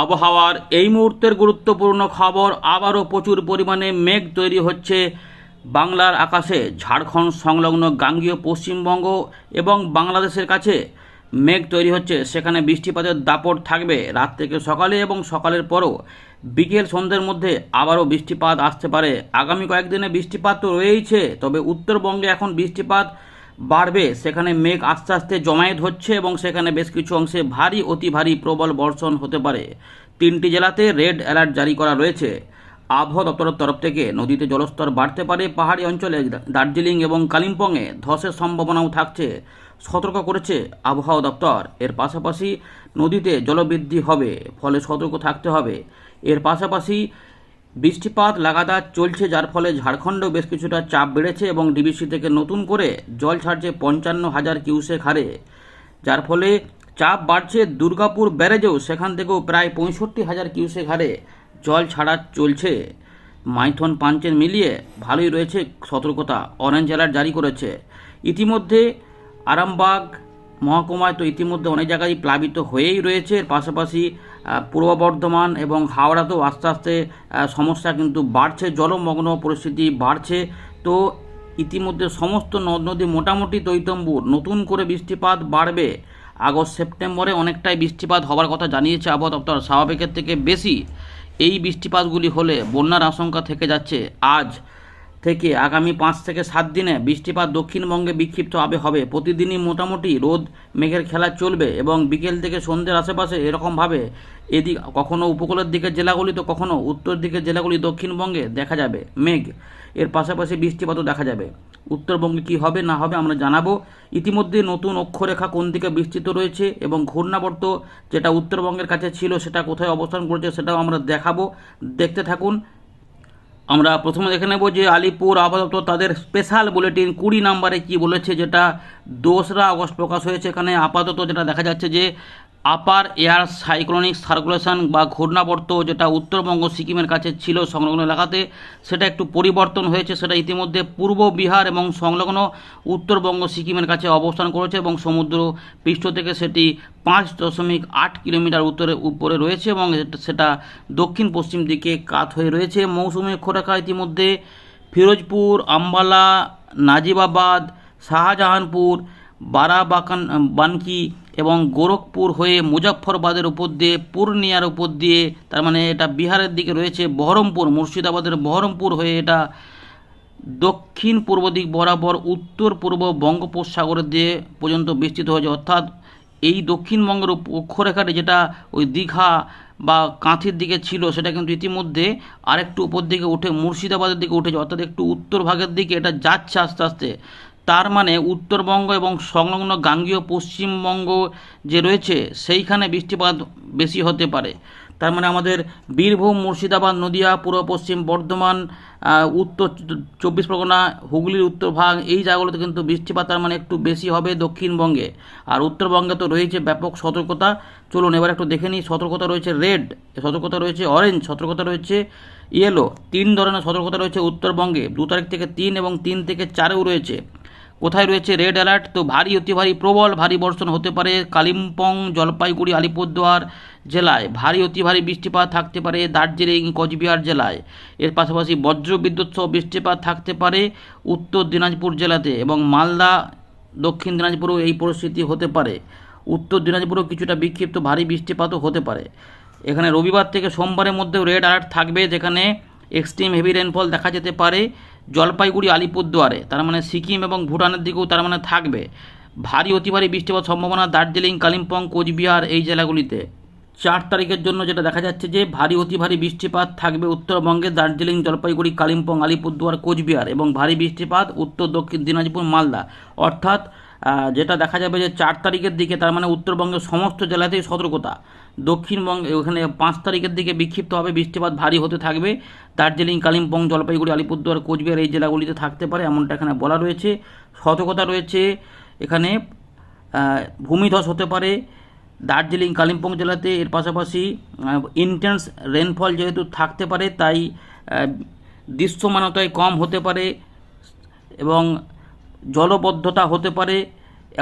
আবহাওয়ার এই মুহূর্তের গুরুত্বপূর্ণ খবর, আবারও প্রচুর পরিমাণে মেঘ তৈরি হচ্ছে বাংলার আকাশে। ঝাড়খণ্ড সংলগ্ন গাঙ্গীয় পশ্চিমবঙ্গ এবং বাংলাদেশের কাছে মেঘ তৈরি হচ্ছে। সেখানে বৃষ্টিপাতের দাপট থাকবে রাত থেকে সকালে এবং সকালের পরও। বিকেল সন্ধ্যের মধ্যে আবারও বৃষ্টিপাত আসতে পারে। আগামী কয়েকদিনে বৃষ্টিপাত তো রয়েইছে, তবে উত্তরবঙ্গে এখন বৃষ্টিপাত বাড়বে। সেখানে মেঘ আস্তে আস্তে জমায়েত হচ্ছে এবং সেখানে বেশ কিছু অংশে ভারী, অতি ভারী প্রবল বর্ষণ হতে পারে। তিনটি জেলাতে রেড অ্যালার্ট জারি করা রয়েছে। আবহাওয়া দপ্তরের তরফ থেকে নদীতে জলস্তর বাড়তে পারে। পাহাড়ি অঞ্চলে দার্জিলিং এবং কালিম্পংয়ে ধসের সম্ভাবনাও থাকছে। সতর্ক করেছে আবহাওয়া দপ্তর। এর পাশাপাশি নদীতে জলবৃদ্ধি হবে, ফলে সতর্ক থাকতে হবে। এর পাশাপাশি বৃষ্টিপাত লাগাতার চলছে, যার ফলে ঝাড়খণ্ডেও বেশ কিছুটা চাপ বেড়েছে এবং ডিবিসি থেকে নতুন করে জল ছাড়ছে পঞ্চান্ন হাজার কিউসেক হারে। যার ফলে চাপ বাড়ছে দুর্গাপুর ব্যারেজেও, সেখান থেকেও প্রায় পঁয়ষট্টি হাজার কিউসেক হারে জল ছাড়া চলছে। মাইথন পাঞ্চের মিলিয়ে ভালোই রয়েছে সতর্কতা, অরেঞ্জ অ্যালার্ট জারি করেছে। ইতিমধ্যে আরামবাগ মহকুমায় তো ইতিমধ্যে অনেক জায়গায় প্লাবিত হয়েই রয়েছে। এর পাশাপাশি পূর্ব বর্ধমান এবং হাওড়াতেও আস্তে আস্তে সমস্যা কিন্তু বাড়ছে, জলমগ্ন পরিস্থিতি বাড়ছে। তো ইতিমধ্যে সমস্ত নদ নদী মোটামুটি দৈতম্বুর নতুন করে বৃষ্টিপাত বাড়বে। আগস্ট, সেপ্টেম্বরে অনেকটাই বৃষ্টিপাত হওয়ার কথা জানিয়েছে আবহাওয়া দপ্তর। স্বাভাবিকের থেকে বেশি এই বৃষ্টিপাতগুলি হলে বন্যার আশঙ্কা থেকে যাচ্ছে। আজ থেকে আগামী পাঁচ থেকে সাত দিনে বৃষ্টিপাত দক্ষিণবঙ্গে বিক্ষিপ্তভাবে হবে। প্রতিদিনই মোটামুটি রোদ, মেঘের খেলা চলবে এবং বিকেল থেকে সন্ধ্যের আশেপাশে এরকমভাবে এদিক কখনও উপকূলের দিকের জেলাগুলি তো কখনো উত্তর দিকের জেলাগুলি দক্ষিণবঙ্গে দেখা যাবে মেঘ। এর পাশাপাশি বৃষ্টিপাতও দেখা যাবে। উত্তরবঙ্গে কি হবে, না হবে আমরা জানাব। ইতিমধ্যে নতুন অক্ষরেখা কোন দিকে বিস্তৃত রয়েছে এবং ঘূর্ণাবর্ত যেটা উত্তরবঙ্গের কাছে ছিল সেটা কোথায় অবস্থান করেছে সেটাও আমরা দেখাবো। দেখতে থাকুন আমরা প্রথমে দেখে নেব যে আলিপুর আপাতত তাদের স্পেশাল বুলেটিন কুড়ি নাম্বারে কি বলেছে, যেটা দোসরা আগস্ট প্রকাশ হয়েছে। এখানে আপাতত যেটা দেখা যাচ্ছে যে আপার এয়ার সাইক্লোনিক সার্কুলেশন বা ঘূর্ণাবর্ত যেটা উত্তরবঙ্গ, সিকিমের কাছে ছিল সংলগ্ন এলাকাতে, সেটা একটু পরিবর্তন হয়েছে। সেটা ইতিমধ্যে পূর্ব বিহার এবং সংলগ্ন উত্তরবঙ্গ, সিকিমের কাছে অবস্থান করেছে এবং সমুদ্র পৃষ্ঠ থেকে সেটি পাঁচ দশমিক আট কিলোমিটার উত্তরে উপরে রয়েছে এবং সেটা দক্ষিণ পশ্চিম দিকে কাত হয়ে রয়েছে। মৌসুমী অক্ষরেখা ইতিমধ্যে ফিরোজপুর, আম্বালা, নাজিবাবাদ শাহজাহানপুর, বারাবাকান, বানকি এবং গোরখপুর হয়ে মুজফ্ফরবাদের উপর দিয়ে, পূর্ণিয়ার উপর দিয়ে, তার মানে এটা বিহারের দিকে রয়েছে বহরমপুর, মুর্শিদাবাদের বহরমপুর হয়ে এটা দক্ষিণ পূর্ব দিক বরাবর, উত্তর পূর্ব বঙ্গোপসাগরের দিয়ে পর্যন্ত বিস্তৃত হয়েছে। অর্থাৎ এই দক্ষিণবঙ্গের অক্ষরেখাটি যেটা ওই দীঘা বা কাঁথির দিকে ছিল, সেটা কিন্তু ইতিমধ্যে আরেকটু উপর দিকে উঠে মুর্শিদাবাদের দিকে উঠেছে। অর্থাৎ একটু উত্তর ভাগের দিকে এটা যাচ্ছে আস্তে আস্তে। তার মানে উত্তরবঙ্গ এবং সংলগ্ন গাঙ্গীয় পশ্চিমবঙ্গ যে রয়েছে, সেইখানে বৃষ্টিপাত বেশি হতে পারে। তার মানে আমাদের বীরভূম, মুর্শিদাবাদ, নদিয়া, পূর্ব পশ্চিম, বর্ধমান উত্তর চব্বিশ পরগনা, হুগলির উত্তর ভাগ, এই জায়গাগুলোতে কিন্তু বৃষ্টিপাত তার মানে একটু বেশি হবে দক্ষিণবঙ্গে। আর উত্তরবঙ্গে তো রয়েছে ব্যাপক সতর্কতা। চলুন এবার একটু দেখে নিই, সতর্কতা রয়েছে রেড, সতর্কতা রয়েছে অরেঞ্জ, সতর্কতা রয়েছে ইয়েলো। তিন ধরনের সতর্কতা রয়েছে উত্তরবঙ্গে। দু তারিখ থেকে তিন এবং তিন থেকে চারেও রয়েছে। কোথায় রয়েছে রেড অ্যালার্ট? তো ভারী, অতি ভারী, প্রবল ভারী বর্ষণ হতে পারে কালিম্পং, জলপাইগুড়ি, আলিপুরদুয়ার জেলায়। ভারী, অতি ভারী বৃষ্টিপাত থাকতে পারে দার্জিলিং, কোচবিহার জেলায়। এর পাশাপাশি বজ্র বিদ্যুৎ সহ বৃষ্টিপাত থাকতে পারে উত্তর দিনাজপুর জেলাতে এবং মালদা, দক্ষিণ দিনাজপুরেও এই পরিস্থিতি হতে পারে। উত্তর দিনাজপুরেও কিছুটা বিক্ষিপ্ত ভারী বৃষ্টিপাতও হতে পারে। এখানে রবিবার থেকে সোমবারের মধ্যেও রেড অ্যালার্ট থাকবে, যেখানে এক্সট্রিম হেভি রেনফল দেখা যেতে পারে। জলপাইগুড়ি, আলিপুরদুয়ারে। তার মানে সিকিম এবং ভুটানের দিকেও তার মানে থাকবে। ভারী, অতি ভারী বৃষ্টিপাত সম্ভাবনা দার্জিলিং, কালিম্পং, কোচবিহার এই জেলাগুলিতে। চার তারিখের জন্য যেটা দেখা যাচ্ছে যে, ভারী, অতি ভারী বৃষ্টিপাত থাকবে উত্তরবঙ্গে দার্জিলিং, জলপাইগুড়ি, কালিম্পং, আলিপুরদুয়ার, কোচবিহার এবং ভারী বৃষ্টিপাত উত্তর দক্ষিণ দিনাজপুর, মালদা। অর্থাৎ যেটা দেখা যাবে যে চার তারিখের দিকে তার মানে উত্তরবঙ্গের সমস্ত জেলাতেই সতর্কতা। দক্ষিণবঙ্গে ওখানে পাঁচ তারিখের দিকে বিক্ষিপ্তভাবে বৃষ্টিপাত ভারী হতে থাকবে। দার্জিলিং, কালিম্পং, জলপাইগুড়ি, আলিপুরদুয়ার, কোচবিহার এই জেলাগুলিতে থাকতে পারে এমনটা এখানে বলা রয়েছে। সতর্কতা রয়েছে এখানে ভূমিধস হতে পারে। দার্জিলিং, কালিম্পং জেলাতে এর পাশাপাশি ইন্টেন্স রেনফল যেহেতু থাকতে পারে, তাই দৃশ্যমানতায় কম হতে পারে। এবং জলবদ্ধতা হতে পারে,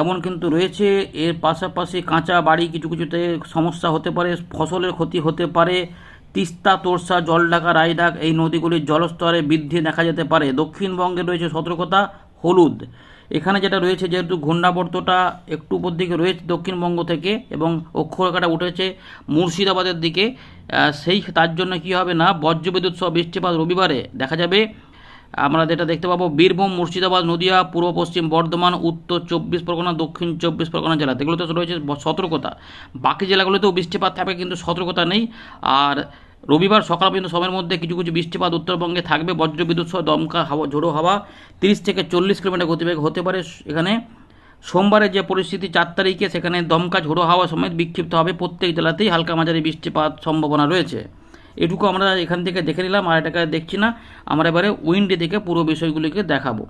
এমন কিন্তু রয়েছে। এর পাশাপাশি কাঁচা বাড়ি কিছু কিছুতে সমস্যা হতে পারে, ফসলের ক্ষতি হতে পারে। তিস্তা, তোরসা, জলঢাকা রায়ডাক এই নদীগুলির জলস্তরে বৃদ্ধি দেখা যেতে পারে। দক্ষিণবঙ্গে রয়েছে সতর্কতা, হলুদ। এখানে যেটা রয়েছে, যেহেতু ঘূর্ণাবর্তটা একটু উপর দিকে রয়েছে দক্ষিণবঙ্গ থেকে এবং অক্ষরেখাটা উঠেছে মুর্শিদাবাদের দিকে সেই তার জন্য কি হবে না? বজ্রবিদ্যুৎ সহ বৃষ্টিপাত রবিবারে দেখা যাবে। আমরা যেটা দেখতে পাবো, বীরভূম, মুর্শিদাবাদ, নদিয়া, পূর্ব পশ্চিম, বর্ধমান, উত্তর চব্বিশ পরগনা, দক্ষিণ চব্বিশ পরগনা জেলা। এগুলোতে রয়েছে সতর্কতা। বাকি জেলাগুলোতেও বৃষ্টিপাত থাকবে, কিন্তু সতর্কতা নেই। আর রবিবার সকাল পর্যন্ত সময়ের মধ্যে কিছু কিছু বৃষ্টিপাত উত্তরবঙ্গে থাকবে। বজ্রবিদ্যুৎ সহ দমকা হাওয়া, ঝোড়ো হাওয়া, তিরিশ থেকে চল্লিশ কিলোমিটার গতিবেগ হতে পারে এখানে। সোমবারে যে পরিস্থিতি, চার তারিখে সেখানে দমকা, ঝোড়ো হাওয়া সমেত বিক্ষিপ্ত হবে। প্রত্যেক জেলাতেই হালকা মাঝারি বৃষ্টিপাত সম্ভাবনা রয়েছে। এটুকু আমরা এখান থেকে দেখে নিলাম, আর এটাকে দেখছি না। আমরা এবারে উইন্ডি থেকে পুরো বিষয়গুলিকে দেখাবো।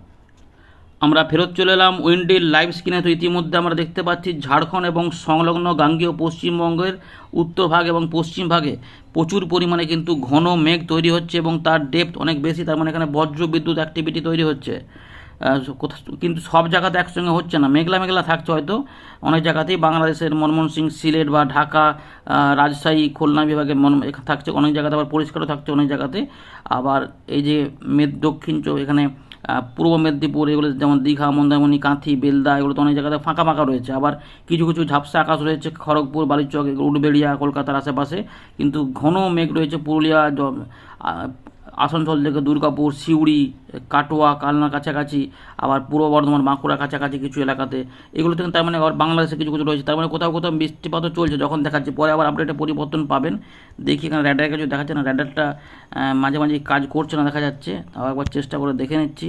আমরা ফেরত চলে এলাম উইন্ডির লাইভ স্ক্রিনে তো ইতিমধ্যে আমরা দেখতে পাচ্ছি ঝাড়খণ্ড এবং সংলগ্ন গাঙ্গীয় পশ্চিমবঙ্গের উত্তর ভাগ এবং পশ্চিম ভাগে প্রচুর পরিমাণে কিন্তু ঘন মেঘ তৈরি হচ্ছে এবং তার ডেপথ অনেক বেশি। তার মানে এখানে বজ্র বিদ্যুৎ অ্যাক্টিভিটি তৈরি হচ্ছে। কিন্তু সব জায়গাতে একসঙ্গে হচ্ছে না। মেঘলা মেঘলা থাকছে হয়তো। অনেক জায়গাতেই বাংলাদেশের মনমোহন সিং সিলেট বা ঢাকা রাজশাহী, খুলনা বিভাগে মন থাকছে। অনেক জায়গাতে আবার পরিষ্কারও থাকছে অনেক জায়গাতে। আবার এই যে মেদ দক্ষিণ চো এখানে পূর্ব মেদিনীপুর, এগুলো যেমন দীঘা, মন্দারমণি, কাঁথি, বেলদা, এগুলো তো অনেক জায়গাতে ফাঁকা ফাঁকা রয়েছে। আবার কিছু কিছু ঝাপসা আকাশ রয়েছে, খড়গপুর, বালিচক, উডবেড়িয়া, কলকাতার আশেপাশে। কিন্তু ঘন মেঘ রয়েছে, পুরুলিয়া আসানসোল থেকে দুর্গাপুর, সিউড়ি, কাটোয়া কালনার কাছাকাছি, আবার পূর্ব বর্ধমান, বাঁকুড়া কাছাকাছি কিছু এলাকাতে। এগুলো থেকে তার মানে আবার বাংলাদেশে কিছু কিছু রয়েছে। তার মানে কোথাও কোথাও বৃষ্টিপাতও চলছে যখন দেখাচ্ছে। পরে আবার আপডেটে পরিবর্তন পাবেন। দেখি এখানে র্যাডার কিছু দেখাচ্ছে না র্যাডারটা মাঝে মাঝে কাজ করছে না দেখা যাচ্ছে। তাও একবার চেষ্টা করে দেখে নিচ্ছি।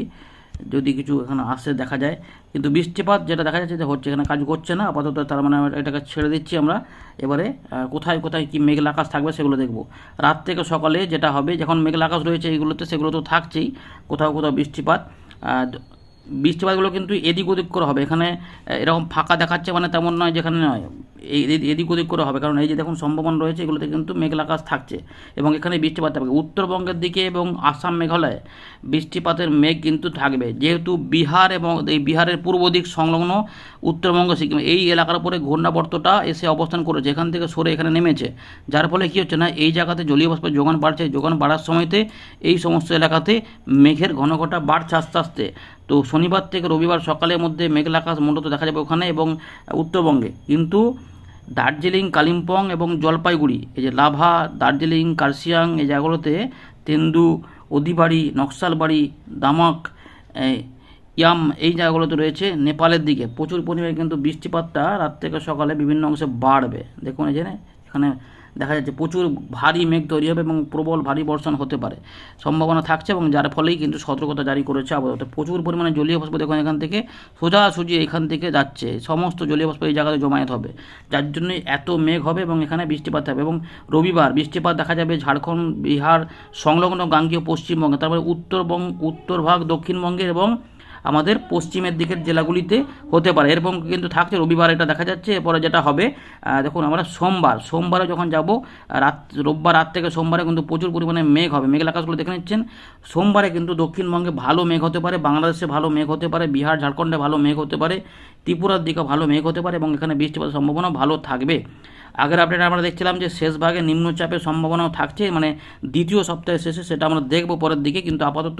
যদি কিছু এখানে আসে, দেখা যায়। কিন্তু বৃষ্টিপাত যেটা দেখা যাচ্ছে যে হচ্ছে, এখানে কাজ করছে না। আপাতত তার মানে এটাকে ছেড়ে দিচ্ছি আমরা। এবারে কোথায় কোথায় কি মেঘলা আকাশ থাকবে সেগুলো দেখব। রাত থেকে সকালে যেটা হবে, যখন মেঘলা আকাশ রয়েছে এইগুলোতে, সেগুলো তো থাকছেই। কোথাও কোথাও বৃষ্টিপাত। বৃষ্টিপাতগুলো কিন্তু এদিক ওদিক করে হবে। এখানে এরকম ফাঁকা দেখাচ্ছে মানে তেমন নয় যেখানে নয়। এদিক ওদিক করে হবে। কারণ এই যে দেখুন, সম্ভাবনা রয়েছে, এগুলোতে কিন্তু মেঘলা আকাশ থাকছে এবং এখানে বৃষ্টিপাত থাকবে। উত্তরবঙ্গের দিকে এবং আসাম মেঘালয়ে বৃষ্টিপাতের মেঘ কিন্তু থাকবে। যেহেতু বিহার এবং এই বিহারের পূর্ব দিক সংলগ্ন উত্তরবঙ্গ, সিকিম, এই এলাকার উপরে ঘূর্ণাবর্তটা এসে অবস্থান করেছে। এখান থেকে সরে এখানে নেমেছে। যার ফলে কী হচ্ছে না, এই জায়গাতে জলীয় যোগান বাড়ছে। যোগান বাড়ার সময়তে এই সমস্ত এলাকাতে মেঘের ঘনঘটা বাড়ছে আস্তে আস্তে। তো শনিবার থেকে রবিবার সকালের মধ্যে মেঘলা আকাশ মূলত দেখা যাবে ওখানে এবং উত্তরবঙ্গে। কিন্তু দার্জিলিং, কালিম্পং এবং জলপাইগুড়ি। এই যে লাভা, দার্জিলিং কার্সিয়াং এই জায়গাগুলোতে তেন্দু অধিবাড়ি নকশালবাড়ি, দামাক ইয়াম এই জায়গাগুলোতে রয়েছে নেপালের দিকে। প্রচুর পরিমাণে কিন্তু বৃষ্টিপাতটা রাত থেকে সকালে বিভিন্ন অংশে বাড়বে। দেখুন এখানে এখানে দেখা যাচ্ছে প্রচুর ভারী মেঘ তৈরি হবে এবং প্রবল ভারী বর্ষণ হতে পারে। সম্ভাবনা থাকছে এবং যার ফলেই কিন্তু সতর্কতা জারি করেছে আবহাওয়া প্রচুর পরিমাণে জলীয় বাষ্প দেখুন এখান থেকে, সোজাসুজি এখান থেকে যাচ্ছে। সমস্ত জলীয় বাষ্প এই জায়গাতে জমায়েত হবে, যার জন্যই এত মেঘ হবে এবং এখানে বৃষ্টিপাত হবে। এবং রবিবার বৃষ্টিপাত দেখা যাবে ঝাড়খণ্ড, বিহার, সংলগ্ন গাঙ্গীয় পশ্চিমবঙ্গে, তারপরে উত্তরবঙ্গ, উত্তর ভাগ, দক্ষিণবঙ্গের এবং আমাদের পশ্চিমের দিকের জেলাগুলিতে হতে পারে। এরকম কিন্তু থাকছে রবিবার, এটা দেখা যাচ্ছে। এরপরে যেটা হবে দেখুন, আমরা সোমবার, সোমবারে যখন যাব রাত, রোববার রাত থেকে সোমবারে কিন্তু প্রচুর পরিমাণে মেঘ হবে। মেঘ আকাশগুলো দেখে নিচ্ছেন। সোমবারে কিন্তু দক্ষিণবঙ্গে ভালো মেঘ হতে পারে, বাংলাদেশে ভালো মেঘ হতে পারে, বিহার, ঝাড়খণ্ডে ভালো মেঘ হতে পারে, ত্রিপুরার দিকে ভালো মেঘ হতে পারে এবং এখানে বৃষ্টিপাতের সম্ভাবনা ভালো থাকবে। আগের আপডেট আমরা দেখছিলাম যে শেষ ভাগে নিম্নচাপের সম্ভাবনাও থাকছে মানে দ্বিতীয় সপ্তাহের শেষে সেটা আমরা দেখব পরের দিকে, কিন্তু আপাতত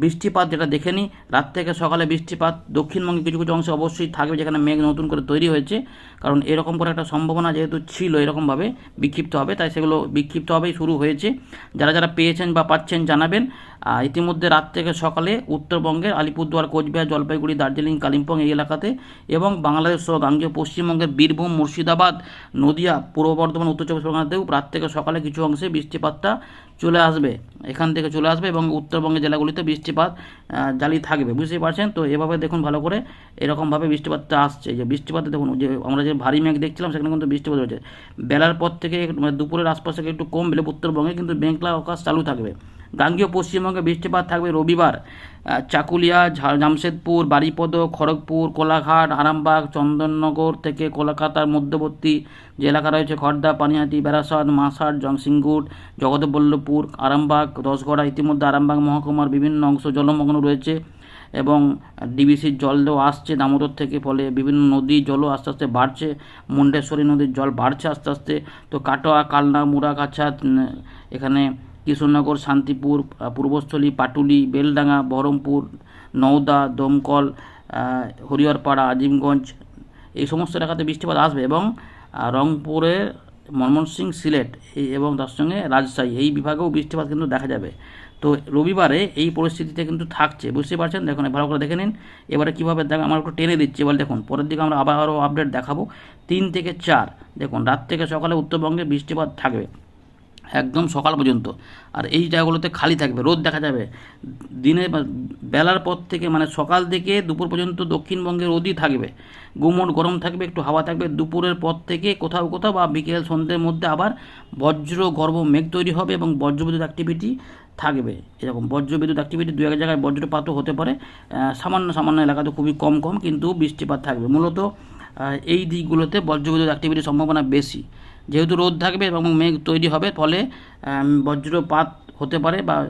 বৃষ্টিপাত যেটা দেখে নিই রাত থেকে সকালে বৃষ্টিপাত দক্ষিণবঙ্গে কিছু কিছু অংশে অবশ্যই থাকবে, যেখানে মেঘ নতুন করে তৈরি হয়েছে। কারণ এরকম করে একটা সম্ভাবনা যেহেতু ছিল এরকমভাবে বিক্ষিপ্ত হবে, তাই সেগুলো বিক্ষিপ্তভাবেই শুরু হয়েছে। যারা যারা পেয়েছেন বা পাচ্ছেন জানাবেন। ইতিমধ্যে রাত থেকে সকালে উত্তরবঙ্গের আলিপুরদুয়ার, কোচবিহার, জলপাইগুড়ি, দার্জিলিং, কালিম্পং এই এলাকাতে এবং বাংলাদেশ সহ গাঙ্গীয় পশ্চিমবঙ্গের বীরভূম, মুর্শিদাবাদ, নদিয়া, পূর্ব বর্ধমান, উত্তর চব্বিশ পরগনাতেও রাত থেকে সকালে কিছু অংশে বৃষ্টিপাতটা চলে আসবে, এখান থেকে চলে আসবে এবং উত্তরবঙ্গের জেলাগুলিতে বৃষ্টিপাত জালি থাকবে। বুঝতেই পারছেন? তো এভাবে দেখুন ভালো করে এরকমভাবে বৃষ্টিপাতটা আসছে। যে বৃষ্টিপাতে দেখুন, যে আমরা যে ভারী মেঘ দেখছিলাম, সেখানে কিন্তু বৃষ্টিপাত হয়েছে। বেলার পর থেকে মানে দুপুরের আশপাশ একটু কম বেলে উত্তরবঙ্গে কিন্তু মেঘলা আকাশ চালু থাকবে। গাঙ্গীয় পশ্চিমবঙ্গে বৃষ্টিপাত থাকবে রবিবার। চাকুলিয়া জামশেদপুর বারিপদ খড়গপুর কোলাঘাট আরামবাগ চন্দননগর থেকে কলকাতার মধ্যবর্তী যে এলাকা রয়েছে খড়দা পানিহাটি বেড়াসাদ মাসার জংসিংগুট জগৎবল্লভপুর আরামবাগ রসগড়া ইতিমধ্যে আরামবাগ মহকুমার বিভিন্ন অংশ জলমগ্ন রয়েছে এবং ডিবিসির জলও আসছে দামোদর থেকে ফলে বিভিন্ন নদীর জলও আস্তে আস্তে বাড়ছে মুন্ডেশ্বরী নদীর জল বাড়ছে আস্তে আস্তে। তো কাটোয়া কালনা মুড়াগাছা উম, এখানে কৃষ্ণনগর, শান্তিপুর পূর্বস্থলী, পাটুলি, বেলডাঙ্গা, বহরমপুর, নওদা, দমকল হরিহরপাড়া, আজিমগঞ্জ, এই সমস্ত এলাকাতে বৃষ্টিপাত আসবে এবং রংপুরে ময়মনসিং সিলেট এবং তার সঙ্গে রাজশাহী, এই বিভাগেও বৃষ্টিপাত কিন্তু দেখা যাবে। তো রবিবারে এই পরিস্থিতিতে কিন্তু থাকছে, বুঝতে পারছেন? দেখুন ভালো করে দেখে নিন, এবারে কীভাবে দেখ আমরা একটু টেনে দিচ্ছি, এবার দেখুন, পরের দিকে আমরা আবারও আপডেট দেখাবো। তিন থেকে চার, দেখুন, রাত থেকে সকালে উত্তরবঙ্গে বৃষ্টিপাত থাকবে। একদম সকাল পর্যন্ত। আর এই জায়গাগুলোতে খালি থাকবে, রোদ দেখা যাবে। দিনে বেলার পর থেকে মানে সকাল থেকে দুপুর পর্যন্ত দক্ষিণবঙ্গে রোদই থাকবে। গুমট গরম থাকবে, একটু হাওয়া থাকবে। দুপুরের পর থেকে কোথাও কোথাও বা বিকেল সন্ধ্যের মধ্যে আবার বজ্র গর্ভ মেঘ তৈরি হবে এবং বজ্রবিদ্যুৎ অ্যাক্টিভিটি থাকবে। এরকম বজ্রবিদ্যুৎ অ্যাক্টিভিটি দু এক জায়গায় বজ্রপাতও হতে পারে। সামান্য সামান্য এলাকাতে খুবই কম কম কিন্তু বৃষ্টিপাত থাকবে। মূলত এই দিকগুলোতে বজ্রবিদ্যুৎ অ্যাক্টিভিটির সম্ভাবনা বেশি। যেহেতু রোদ থাকবে এবং মেঘ তৈরি হবে, ফলে বজ্রপাত হতে পারে বা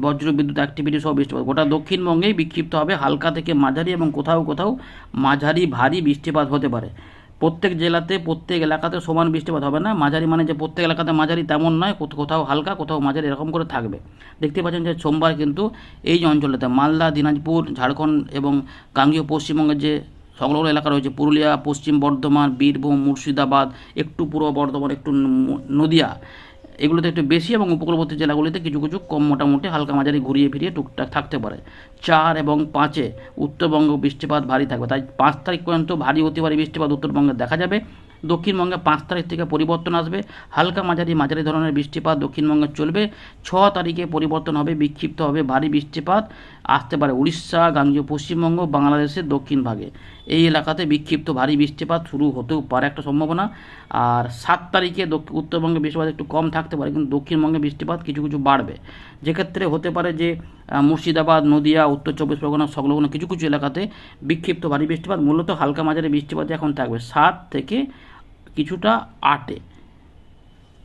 বজ্র বিদ্যুৎ অ্যাক্টিভিটি সহ বৃষ্টিপাত গোটা দক্ষিণবঙ্গেই বিক্ষিপ্ত হবে, হালকা থেকে মাঝারি এবং কোথাও কোথাও মাঝারি ভারী বৃষ্টিপাত হতে পারে। প্রত্যেক জেলাতে, প্রত্যেক এলাকাতে সমান বৃষ্টিপাত হবে না। মাঝারি মানে যে প্রত্যেক এলাকাতে মাঝারি তেমন নয় কোথ- কোথাও হালকা, কোথাও মাঝারি এরকম করে থাকবে। দেখতে পাচ্ছেন যে সোমবার কিন্তু এই অঞ্চলটাতে মালদা, দিনাজপুর, ঝাড়খণ্ড এবং গাঙ্গীয় পশ্চিমবঙ্গের যে সংলগ্ন এলাকা রয়েছে পুরুলিয়া, পশ্চিম বর্ধমান, বীরভূম, মুর্শিদাবাদ, একটু পূর্ব বর্ধমান, একটু নদিয়া। এগুলোতে একটু বেশি এবং উপকূলবর্তী জেলাগুলিতে কিছু কিছু কম মোটামুটি হালকা মাঝারি ঘুরিয়ে ফিরিয়ে টুকটাক থাকতে পারে। চার এবং পাঁচে উত্তরবঙ্গ বৃষ্টিপাত ভারী থাকবে। তাই পাঁচ তারিখ পর্যন্ত ভারী, অতি ভারী বৃষ্টিপাত উত্তরবঙ্গে দেখা যাবে। দক্ষিণবঙ্গে পাঁচ তারিখ থেকে পরিবর্তন আসবে। হালকা মাঝারি মাঝারি ধরনের বৃষ্টিপাত দক্ষিণবঙ্গে চলবে। ছ তারিখে পরিবর্তন হবে, বিক্ষিপ্ত হবে ভারী বৃষ্টিপাত। আসতে পারে উড়িষ্যা, গাঙ্গীয় পশ্চিমবঙ্গ, বাংলাদেশের দক্ষিণ ভাগে। এই এলাকাতে বিক্ষিপ্ত ভারী বৃষ্টিপাত শুরু হতেও পারে একটা সম্ভাবনা। আর সাত তারিখে উত্তরবঙ্গে বৃষ্টিপাত একটু কম থাকতে পারে, কিন্তু দক্ষিণবঙ্গে বৃষ্টিপাত কিছু কিছু বাড়বে। যেক্ষেত্রে হতে পারে যে মুর্শিদাবাদ, নদিয়া, উত্তর চব্বিশ পরগনা সংলগ্ন কিছু কিছু এলাকাতে বিক্ষিপ্ত ভারী বৃষ্টিপাত, মূলত হালকা মাঝারি বৃষ্টিপাত এখন থাকবে। সাত থেকে কিছুটা আটে।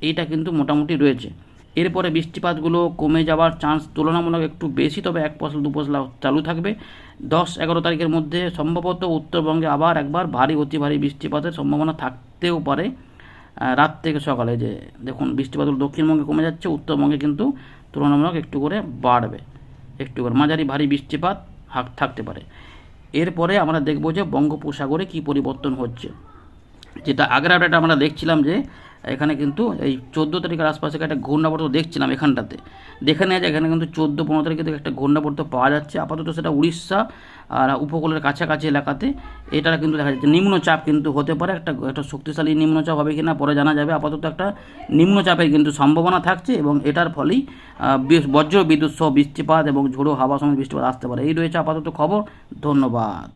এইটা কিন্তু মোটামুটি রয়েছে। এরপরে বৃষ্টিপাতগুলো কমে যাওয়ার চান্স তুলনামূলক একটু বেশি, তবে এক পশলা দু পশলা চালু থাকবে। দশ, এগারো তারিখের মধ্যে সম্ভবত উত্তরবঙ্গে আবার একবার ভারী, অতি ভারী বৃষ্টিপাতের সম্ভাবনা থাকতেও পারে। রাত থেকে সকালে যে, দেখুন, বৃষ্টিপাতগুলো দক্ষিণবঙ্গে কমে যাচ্ছে, উত্তরবঙ্গে কিন্তু তুলনামূলক একটু করে বাড়বে। একটু করে মাঝারি ভারী বৃষ্টিপাত থাকতে পারে। এরপরে আমরা দেখব যে বঙ্গোপসাগরে কী পরিবর্তন হচ্ছে। যেটা আগের আপডেট আমরা দেখছিলাম যে, এখানে কিন্তু এই চোদ্দ তারিখের আশপাশে একটা ঘূর্ণাবর্ত দেখছিলাম এখানটাতে। দেখে নেওয়া যায় এখানে কিন্তু চোদ্দ পনেরো তারিখে থেকে একটা ঘূর্ণাবর্ত পাওয়া যাচ্ছে। আপাতত সেটা উড়িষ্যা আর উপকূলের কাছাকাছি এলাকাতে। এটা কিন্তু দেখা যাচ্ছে। নিম্নচাপ কিন্তু হতে পারে। একটা একটা শক্তিশালী নিম্নচাপ হবে কিনা পরে জানা যাবে। আপাতত একটা নিম্নচাপের কিন্তু সম্ভাবনা থাকছে এবং এটার ফলেই বজ্র বিদ্যুৎ সহ বৃষ্টিপাত এবং ঝোড়ো হাওয়া সময় বৃষ্টিপাত আসতে পারে। এই রয়েছে আপাতত খবর। ধন্যবাদ।